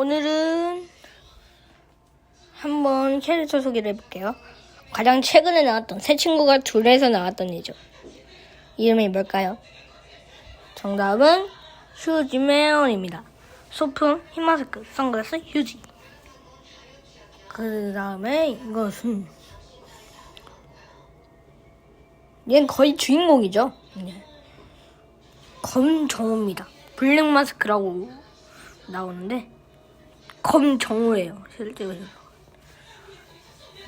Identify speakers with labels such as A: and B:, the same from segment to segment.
A: 오늘은 한번 캐릭터 소개를 해볼게요. 가장 최근에 나왔던 새 친구가 둘에서 나왔던 애죠. 이름이 뭘까요? 정답은 휴지 메온입니다. 소품, 흰마스크, 선글라스, 휴지. 그 다음에 이것은 얘는 거의 주인공이죠. 네. 검정호입니다. 블랙 마스크라고 나오는데 검정호예요. 실제로.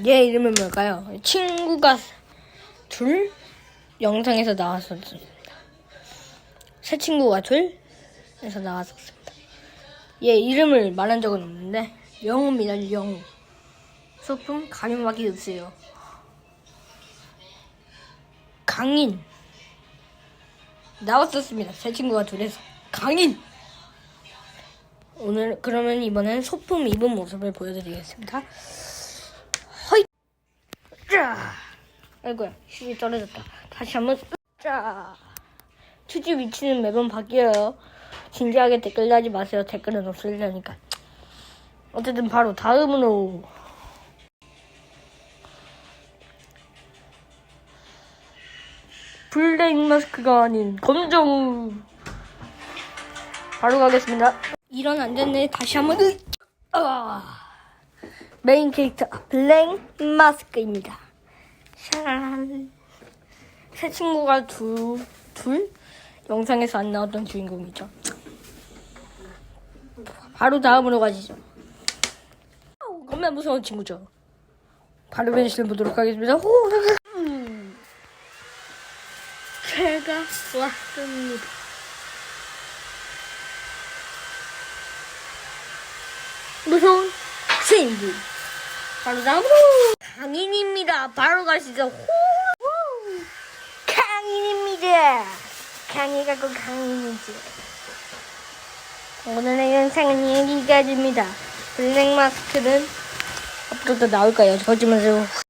A: 얘 이름은 뭘까요? 친구가 둘 영상에서 나왔었습니다. 새 친구가 둘에서 나왔었습니다. 얘 이름을 말한 적은 없는데 영우입니다. 영우. 소품 가면막이 없어요. 강인 나왔었습니다. 새 친구가 둘에서 강인. 오늘 그러면 이번엔 소품 입은 모습을 보여드리겠습니다. 허이. 자. 아이고야 휴지 떨어졌다. 다시 한번 자. 휴지 위치는 매번 바뀌어요. 진지하게 댓글 달지 마세요. 댓글은 없으려니까. 어쨌든 바로 다음으로 블랙 마스크가 아닌 검정 바로 가겠습니다. 이런 안 됐네. 다시 한번 으! 아. 메인 캐릭터 블랙 마스크입니다. 샤란 새 친구가 두, 둘 영상에서 안 나왔던 주인공이죠. 바로 다음으로 가시죠. 겁나 무서운 친구죠. 바로 변신을 보도록 하겠습니다. 호! 음. 제가 왔습니다. 무서운 친구. 바로 다음으로 강인입니다. 바로 가시죠. 호! 호! 강인입니다. 강이가 그 강인이지. 오늘의 영상은 여기까지입니다. 블랙 마스크는 앞으로도 나올까요? 거짓말로